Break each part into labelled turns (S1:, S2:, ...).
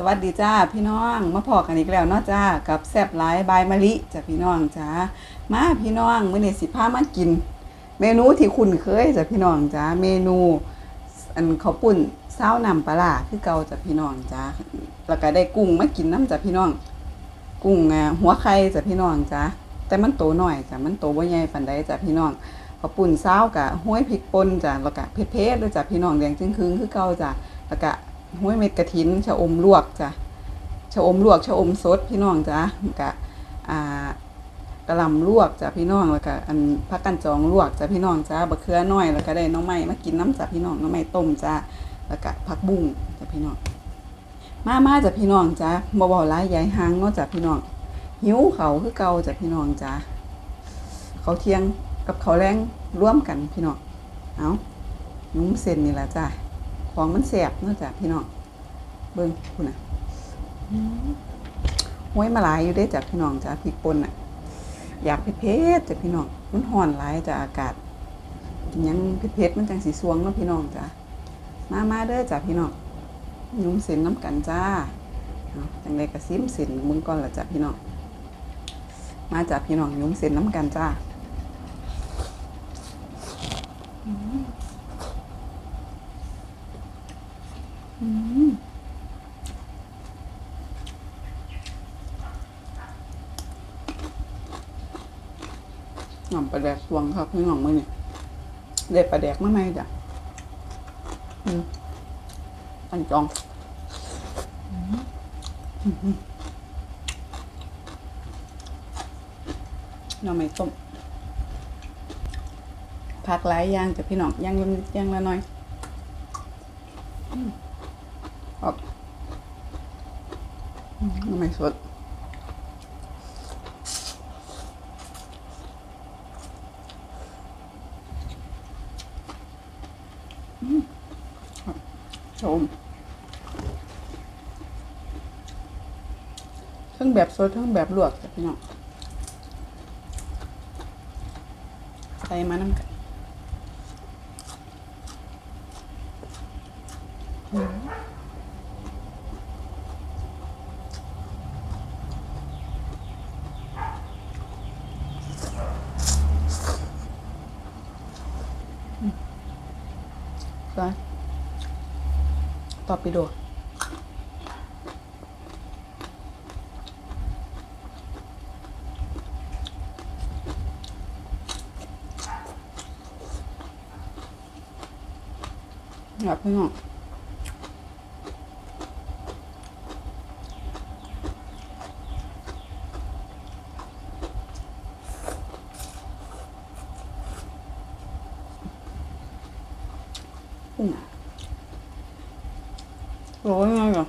S1: สวัสดีจ้าพี่น้องมาพอกันอีกแล้วเนาะจ้ากับแซบหลายบายมะลิจ้ะพี่น้องจ้ามาพี่น้องมื้อนี้สิพามากิน เมนูที่คุ้นเคยจ้ะพี่น้องจ้าเมนูอันข้าวปุ้นซานำปลาร้าคือเก่าจ้ะพี่น้องจ้าแล้วก็ได้กุ้งมากินน้ำจ้ะพี่น้อง กุ้งหัวไข่จ้ะพี่น้องจ้าแต่มันโตหน่อยจ้ะมันโตบ่ใหญ่ปานใดจ้ะพี่น้องข้าวปุ้นซากะห้วยพริกป่นจ้ะแล้วก็เผ็ดๆด้วยจ้ะพี่น้องแดงจึงครึงคือเก่าจ้ะแล้วก็ ห้วยเม็ดกระถินชะอมลวกจ้ะชะอมลวกชะอมสดพี่น้องจ้ะกะอ่ากะลำลวกจ้ะพี่น้องแล้วก็อันผักกันจองลวกจ้ะพี่น้องจ้ะบะเขือน้อยแล้วก็ได้น้องไม้มากินน้ำจ้ะพี่น้องน้องไม้ต้มจ้ะแล้วก็ผักบุ้งจ้ะพี่น้องมามาจ้ะพี่น้องจ้ะบ่บ่หลายใหญ่หางเนาะจ้ะพี่น้องหิวเขาคือเก่าจ้ะพี่น้องจ้ะเขาเที่ยงกับเขาแรงร่วมกันพี่น้องเอายุ้มเส้นนี่แหละจ้ะ ของมันแสบเนาะจ้ะพี่น้องเบิ่งคุณน่ะห้อห้วยมาหลายอยู่เด้จ้ะพี่น้องจ้ะพริกป่นน่ะ อยากเผ็ดๆจ้ะพี่น้องมันร้อนหลายจ้ะอากาศกินยังเผ็ดๆมันจังสิสวงเนาะพี่น้องจ้ะมามาเด้อจ้ะพี่น้องยุ้มเส้นน้ำกันจ้าอาจังไดกระซิมเส้นมึงก่อนละจ้ะพี่น้องมาจากพี่น้องยุ้มเส้นน้ำกันจ้ามอืม หน่อมปลาแดกตวงครับพี่น้องมือนี่เด็ดปลาแดกมาไหมจ้ะอืมอันจองหน่อไม้ต้มผักหลายอย่างจ้ะพี่น้องย่างละนิดย่างละหน้อยอืมออก อืมหน่อไม้สดชมทั้งแบบสดทั้งแบบลวกจ้ะพี่น้องใส่มาน้ำกันอืมอืมไป ต่อไปดูอยากพี่น้องอืมโอ้ยไงเหรอ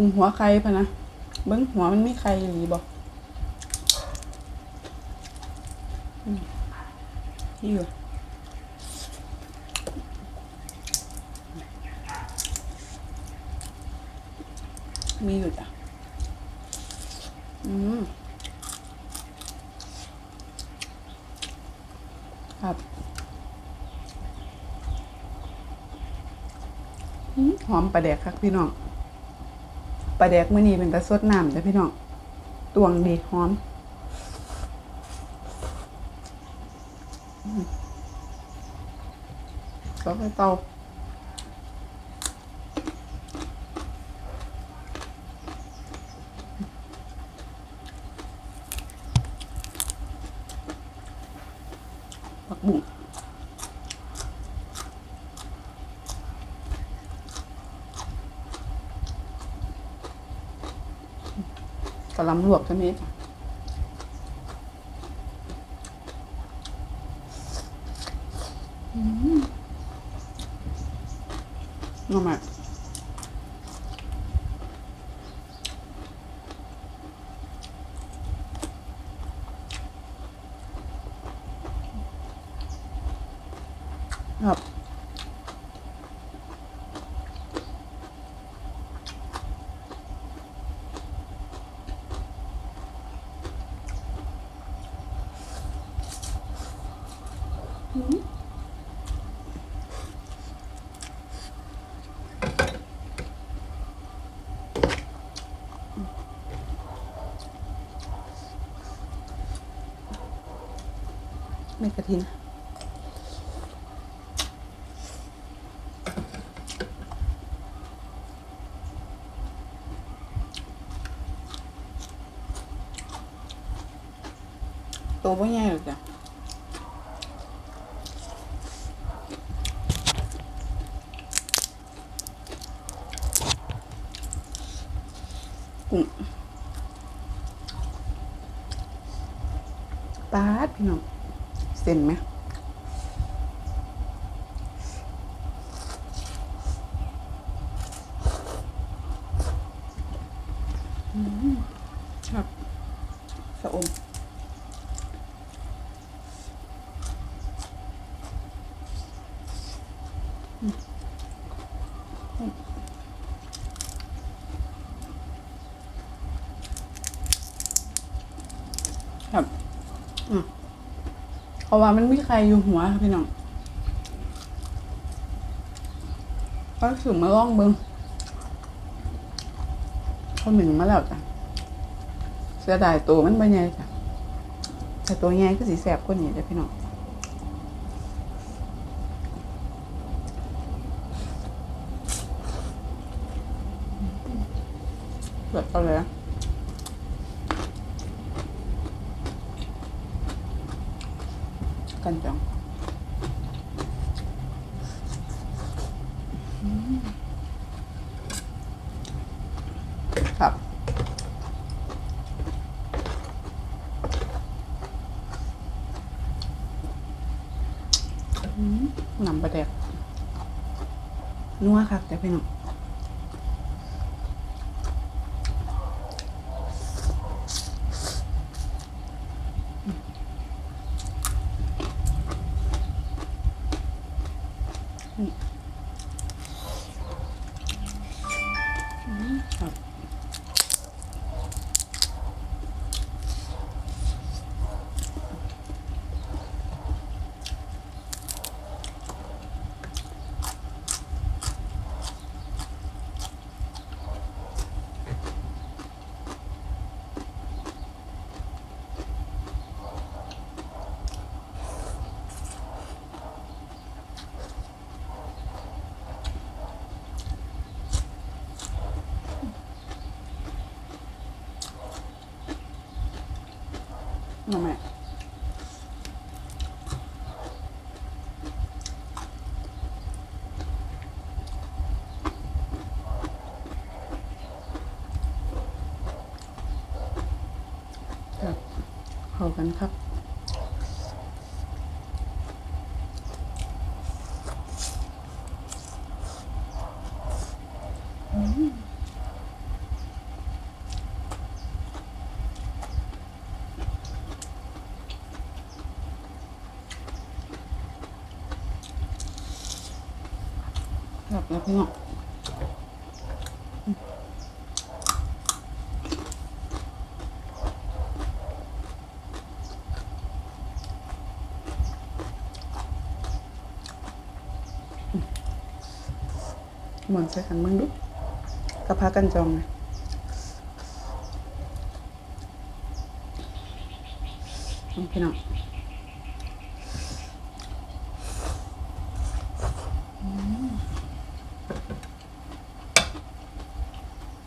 S1: กุ้งหัวไข่พะนะ เบิ้งหัวมันไม่ไข่หรือบอกมนี่อยู่มีอยู่จ้ะอืมครับหอมปลาแดกครับพี่น้อง ปลาแดกมื้อนี้เป็นตะสดน้ำจ้ะพี่น้องตวงดีหอมอืมก็ไปเตา กะล่ำลวกใช่ไหมจ้ะอืมงอม Ừ. nướng mẹ cà thìn tô bó nhai được rồi กุ้งปาดพี่น้องเส้นไหมอืมครับสะอม ครับ อืม เพราะว่ามันมีใครอยู่หัวครับพี่น้องก็ถึงมาล่องเบิงเขาหนึ่งมาแล้วจ้ะเสียดายตัวมันไม่ใหญ่จ้ะแต่ตัวใหญ่ก็สีแสบกว่านี้จ้ะพี่น้องเปิดเอาเลยนะ กันจังอืมครับอืมนำ Mm. น้องแม่ครับเข้ากันครับแล้วพี่น้อง หมอนใส่ขันมึงดูกระพากันจองนะพี่น้อง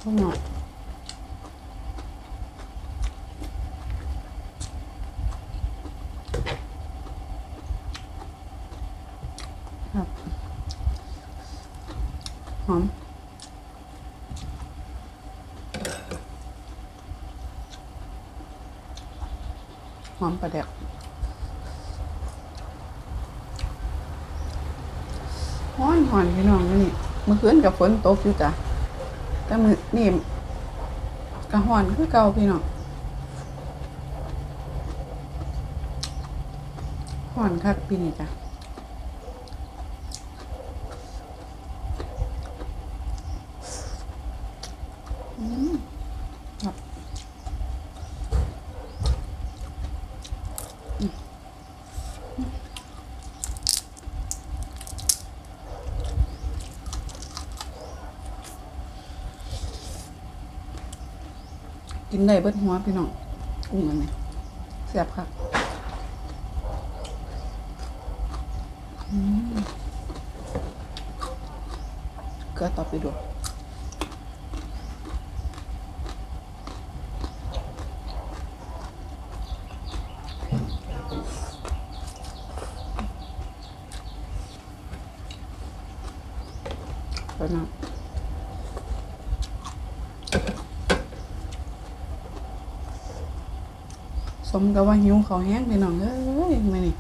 S1: พวกหน่อยครับห อมหอมประเด็กห้อนหอนพี่น้องนี่เมื่อคืนกับฝนตกอยู่จ้ะแต่มือนี่กระหอนคือเก่าพี่น้องหอนคักปีนี้จ้ะ กินได้เบิดหัวพี่น้องกุ้งอันนี้แซ่บค่ะก็ต่อไปด้วย สมกับว่าหิวเขาแห้งไปหน่องเอ้ยมานี่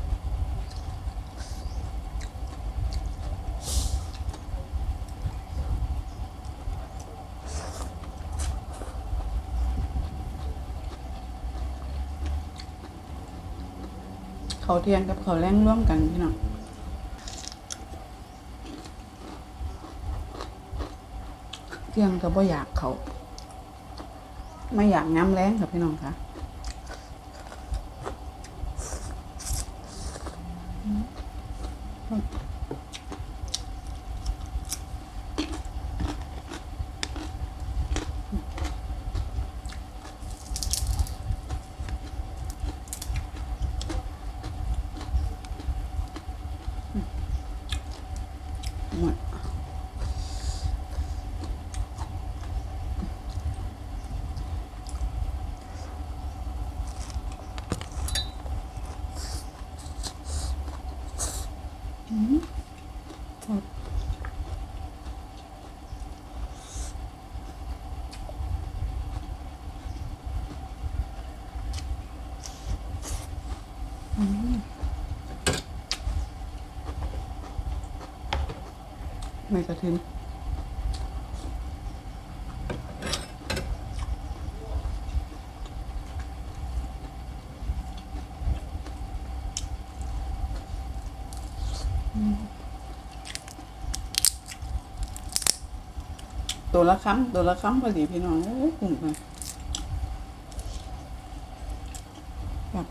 S1: เขาเทียงกับเขาแรงร่วมกันพี่น้องเที่ยงก็บ่อยากเขา ไม่อยากน้ำแรงค่ะพี่น้องค่ะ มดอืมหมดอืม ไม่กระทินตัวละคำตัวละคำพอดีพี่น้องโอ้ยคุ้มเลยแบบ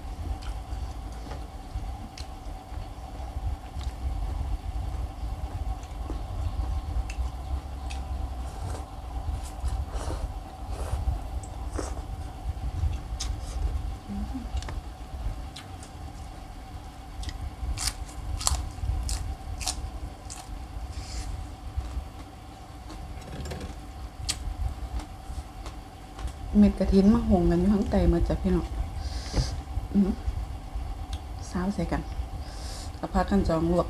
S1: เม็ดกระถินมาหงกันอยู่ข้างใต้มาจากพี่น้องอือสาวใส่กันกระพักกันจองลวก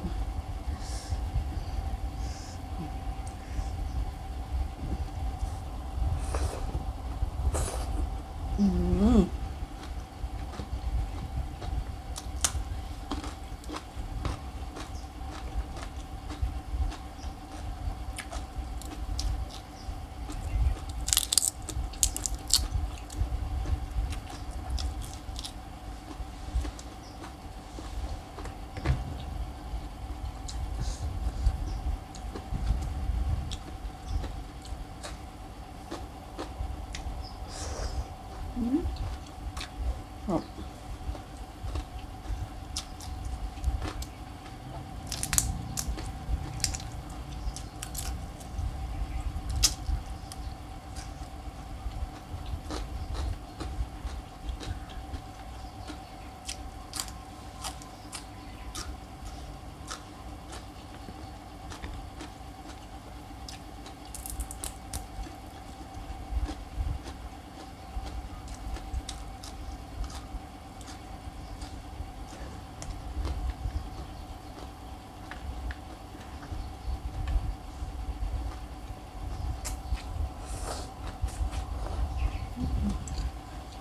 S1: อืม ครับ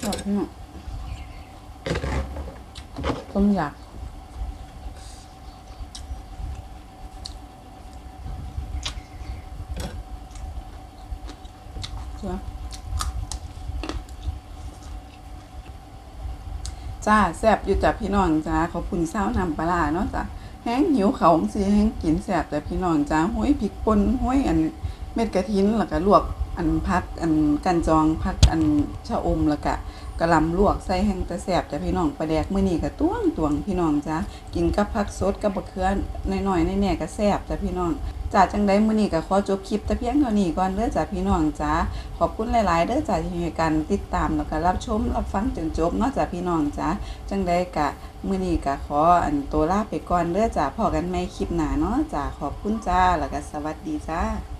S1: ชอบพี่น้ต้มยำเจ้าจ้าแซ่บอยู่จ้ะพี่น้องจ้าขอบคุณเศร้านำปลาเนาะจ้ะแห้งหิวเขาสิแห้งกินแซ่บแต่พี่น้องจ้าห้อยพริกป่นห้อยอันเม็ดกระถินแล้วก็ลวก อันพักอันกันจองพักอันชะอมแล้วก็กระลำลวกใส่แห้งต่แซ่บจ้ะพี่น้องปลาแดกมื้อนี้ก็ต้วงตวงพี่น้องจ้ากินกับผักสดกับบักเขือน้อยๆแน่ๆก็แซ่บจ้ะพี่น้องจ้าจังไดมื้อนี้ก็ขอจบคลิปแต่เพียงเท่านี้ก่อนเด้อจ้ะพี่น้องจ้าขอบคุณหลาย ๆเด้อจ้าที่ให้การติดตามแล้วก็รับชมรับฟังจนจบเนาะจ้ะพี่น้องจ้าจังไดกะมื้อนี้ก็ขออันตัวลาไปก่อนเด้อจ้าพอกันใหม่คลิปหน้าเนาะจ้าขอบคุณจ้าแล้วก็สวัสดีจ้า